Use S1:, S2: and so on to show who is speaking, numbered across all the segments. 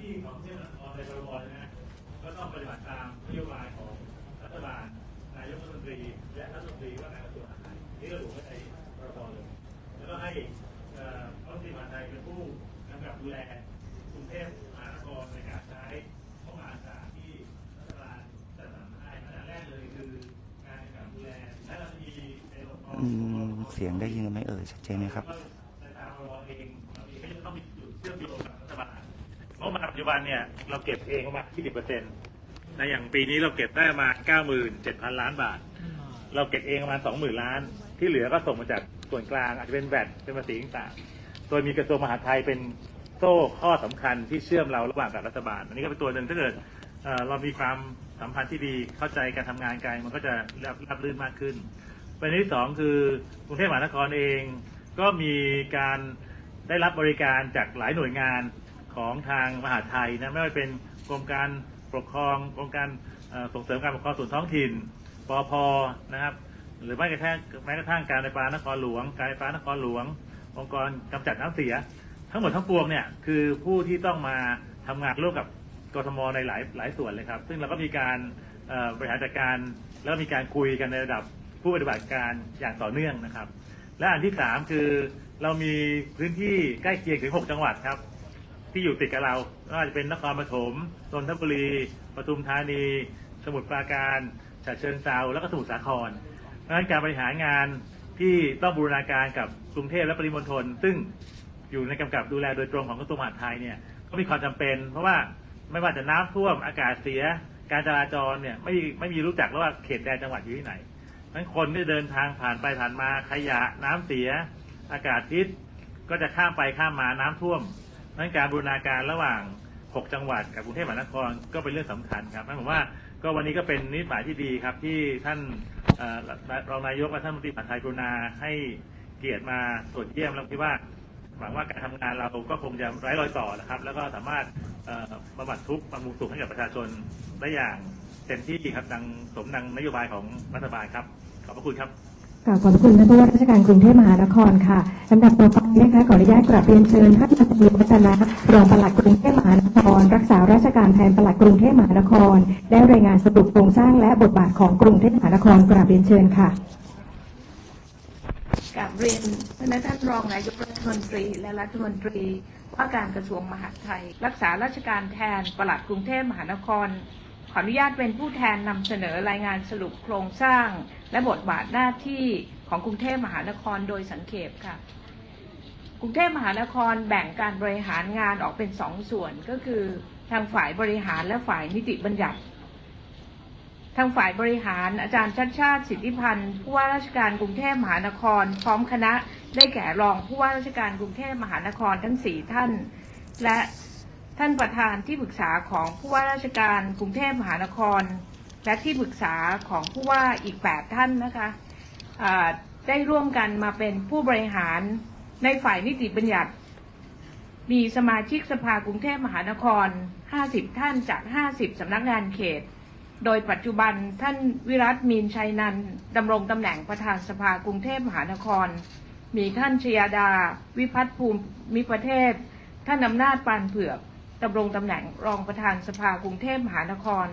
S1: ที่ของเทศนครในพรบนะฮะก็ต้องปฏิบัติตามนโยบายของรัฐบาลนายกรัฐมนตรีและรัฐมนตรีว่าการกระทรวงมหาดไทยนี่ระบุไว้ในพรบเลยแล้วก็ให้เอ่อรัฐมนตรีมหาดไทยเป็นผู้กำกับดูแลกรุงเทพมหานครในการใช้งบประมาณต่างที่รัฐบาลจัดสรรมาให้อันดับแรกเลยคือการกำกับดูแลและเราจะมีในองค์กร
S2: อืมเสียงได้ยินกันไหมเอ่ยชัดเจนไหมครับ
S1: งบประมาณปัจจุบันเนี่ยเราเก็บเองประมาณ20เปอร์เซ็นต์ในอย่างปีนี้เราเก็บได้มา 97,000 ล้านบาท เราเก็บเองประมาณ 20,000 ล้าน ที่เหลือก็ส่งมาจากส่วนกลางอาจจะเป็นแวดเป็นภาษีต่างๆโดยมีกระทรวงมหาดไทยเป็นโซ่ข้อสำคัญที่เชื่อมเราระหว่างกับรัฐบาล อันนี้ก็เป็นตัวหนึ่งถ้าเกิดเเรามีความสัมพันธ์ที่ดีเข้าใจการทำงานกันมันก็จะรับรับรื่นมากขึ้นประเด็นที่สองคือกรุงเทพมหานครเองก็มีการได้รับบริการจากหลายหน่วยงาน ของทางมหาไทยนะไม่ว่าเป็นกรมการปกครองกรมการส่งเสริมการปกครองส่วนท้องถิ่นปอพนะครับ หรือแม้กระทั่งแม้กระทั่งการไฟฟ้านครหลวง การไฟฟ้านครหลวง องค์กรกำจัดน้ำเสีย ทั้งหมดทั้งปวงเนี่ยคือผู้ที่ต้องมาทำงานร่วมกับกทมในหลายหลายส่วนเลยครับ ซึ่งเราก็มีการบริหารจัดการแล้วมีการคุยกันในระดับผู้ปฏิบัติการอย่างต่อเนื่องนะครับ และอันที่สามคือเรามีพื้นที่ใกล้เคียงถึง 6 จังหวัดครับ ที่อยู่ติดกับเราไม่ว่าจะเป็นนครปฐมนนทบุรีปทุมธานี สมุทรปราการฉะเชิงเทราแล้วก็สมุทรสาครดังนั้นการบริหารงานที่ต้องบูรณาการกับกรุงเทพและปริมณฑลซึ่งอยู่ในกำกับดูแลโดยตรงของกระทรวงมหาดไทยเนี่ยก็มีความจำเป็น เพราะว่าไม่ว่าจะน้ำท่วมอากาศเสีย การจราจรเนี่ยไม่ไม่มีรู้จักแล้วว่าเขตแดนจังหวัดอยู่ที่ไหนทั้นคนที่เดินทางผ่านไปผ่านมาขยะน้ำเสีย อากาศพิษก็จะข้ามไปข้ามมาน้ำท่วม นั้นการบูรณาการระหว่าง 6 จังหวัดกับกรุงเทพมหานครก็เป็นเรื่องสำคัญครับนั่นผมว่าก็วันนี้ก็เป็นนิสหมายที่ดีครับที่ท่านรองนายกและท่านรัฐมนตรีมหาดไทยกรุณาให้เกียรติมาตรวจเยี่ยมแล้วคิดว่าหวังว่าการทำงานเราก็คงจะไร้รอยต่อนะครับ แล้วก็สามารถบำบัดทุกข์บำรุงสุขให้กับประชาชนได้อย่างเต็มที่ครับดังสมดังนโยบายของรัฐบาลครับ ขอบพระคุณครับ
S3: กราบขอบคุณท่านผู้ว่าราชการกรุงเทพมหานครค่ะลำดับต่อไปนะคะขออนุญาตกราบเรียนเชิญท่านนายกวัฒนะรองปลัดกรุงเทพมหานคร รักษาราชการแทนปลัดกรุงเทพมหานคร ได้รายงานสรุปโครงสร้างและบทบาทของกรุงเทพมหานครกราบเรียนเชิญค่ะ
S4: กับเรียนท่านท่านรองนายกรัฐมนตรีและรัฐมนตรีว่าการกระทรวงมหาดไทย รักษาราชการแทนปลัดกรุงเทพมหานคร ขออนุญาตเป็นผู้แทนนำเสนอรายงานสรุปโครงสร้าง และบทบาทหน้าที่ของกรุงเทพมหานครโดยสังเขปค่ะ กรุงเทพมหานครแบ่งการบริหารงานออกเป็นสองส่วนก็คือทางฝ่ายบริหารและฝ่ายนิติบัญญัติ ทางฝ่ายบริหารอาจารย์ชัดชาติสิทธิพันธ์ผู้ว่าราชการกรุงเทพมหานคร พร้อมคณะได้แก่รองผู้ว่าราชการกรุงเทพมหานครทั้งสี่ท่าน และ ท่านประธานที่ปรึกษาของผู้ว่าราชการกรุงเทพมหานคร และที่ปรึกษาของผู้ว่าอีกแปดท่านนะคะได้ร่วมกันมาเป็นผู้บริหารในฝ่ายนิติบัญญัติ มีสมาชิกสภากรุงเทพมหานคร 50 ท่านจาก 50 สำนักงานเขต โดยปัจจุบันท่านวิรัตมีนชัยนันท์ดำรงตำแหน่งประธานสภากรุงเทพมหานคร มีท่านชยาดา วิพัฒน์ภูมิประเทศ ท่านอำนาจปานเผือก ดำรงตำแหน่งรองประธานสภากรุงเทพมหานคร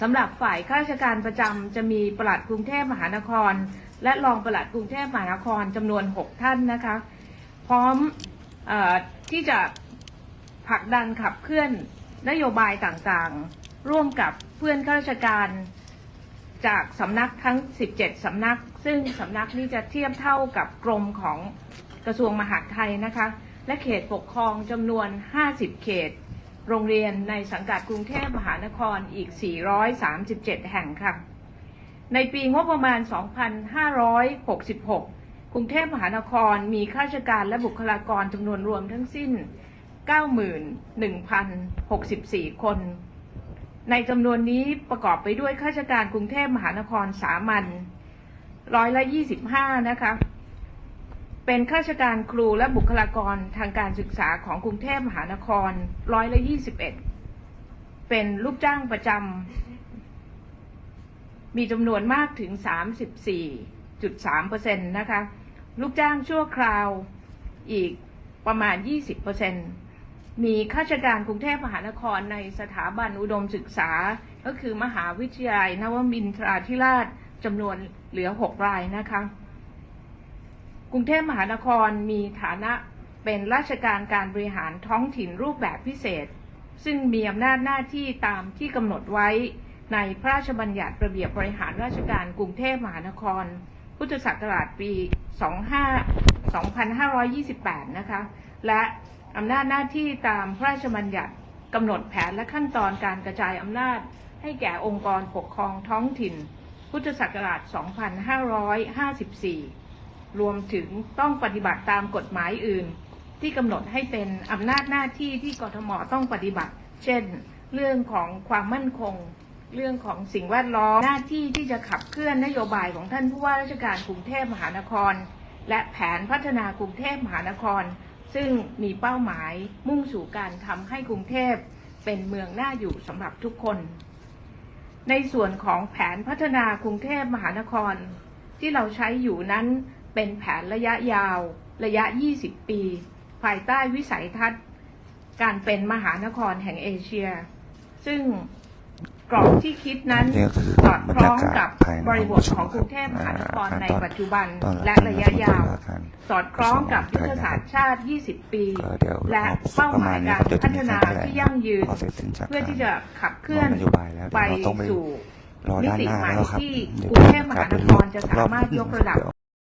S4: สำหรับฝ่ายข้าราชการประจำจะมีปลัดกรุงเทพมหานคร และรองปลัดกรุงเทพมหานครจำนวน 6 ท่านนะคะ พร้อมอที่จะผลักดันขับเคลื่อนนโยบายต่างๆ ร่วมกับเพื่อนข้าราชการจากสำนักทั้ง 17 สำนัก ซึ่งสำนักนี้จะเทียบเท่ากับกรมของกระทรวงมหาดไทยนะคะ และเขตปกครองจำนวน 50 เขต โรงเรียนในสังกัดกรุงเทพมหานครอีก 437 แห่งค่ะ ในปีงบประมาณ 2566 กรุงเทพมหานครมีข้าราชการและบุคลากรจำนวนรวมทั้งสิ้น 91,064 คน ในจำนวนนี้ประกอบไปด้วยข้าราชการกรุงเทพมหานครสามัญร้อยละ 25 นะคะ เป็นข้าราชการครูและบุคลากรทางการศึกษาของกรุงเทพมหานครร้อยละ21เอ็ดเป็นลูกจ้างประจำมีจำนวนมากถึง 34.3%นะคะ ลูกจ้างชั่วคราวอีกประมาณ 20%มีข้าราชการกรุงเทพมหานครในสถาบันอุดมศึกษา ก็คือมหาวิทยาลัยนวมินทราธิราชจำนวนเหลือ 6 รายนะคะ กรุงเทพมหานครมีฐานะเป็นราชการการบริหารท้องถิ่นรูปแบบพิเศษ ซึ่งมีอำนาจหน้าที่ตามที่กำหนดไว้ในพระราชบัญญัติระเบียบบริหารราชการกรุงเทพมหานคร พุทธศักราชปี 25 2528 นะคะ และอำนาจหน้าที่ตามพระราชบัญญัติกำหนดแผนและขั้นตอนการกระจายอำนาจ ให้แก่องค์กรปกครองท้องถิ่น พุทธศักราช 2554 รวมถึงต้องปฏิบัติตามกฎหมายอื่น ที่กำหนดให้เป็นอำนาจหน้าที่ที่กทมต้องปฏิบัติ เช่น เรื่องของความมั่นคง เรื่องของสิ่งแวดล้อม หน้าที่ที่จะขับเคลื่อนนโยบายของท่านผู้ว่าราชการกรุงเทพมหานคร และแผนพัฒนากรุงเทพมหานคร ซึ่งมีเป้าหมายมุ่งสู่การทำให้กรุงเทพเป็นเมืองน่าอยู่สำหรับทุกคน ในส่วนของแผนพัฒนากรุงเทพมหานคร ที่เราใช้อยู่นั้น เป็นแผนระยะยาวระยะ 20 ปี ภายใต้วิสัยทัศน์ การเป็นมหานครแห่งเอเชีย ซึ่งกรอบที่คิดนั้นสอดคล้องกับบริบทของกรุงเทพมหานครในปัจจุบันและระยะยาว สอดคล้องกับยุทธศาสตร์ชาติ 20 ปี และเป้าห
S2: มา
S4: ยการพัฒนาที่ยั่งยืน
S2: เพื่
S4: อที่จะขับเคลื่อนไปสู่
S2: รอ
S4: มิ
S2: ด้าน
S4: ติใหม่ที่กรุงเทพมหานครจะสามารถยกระดับ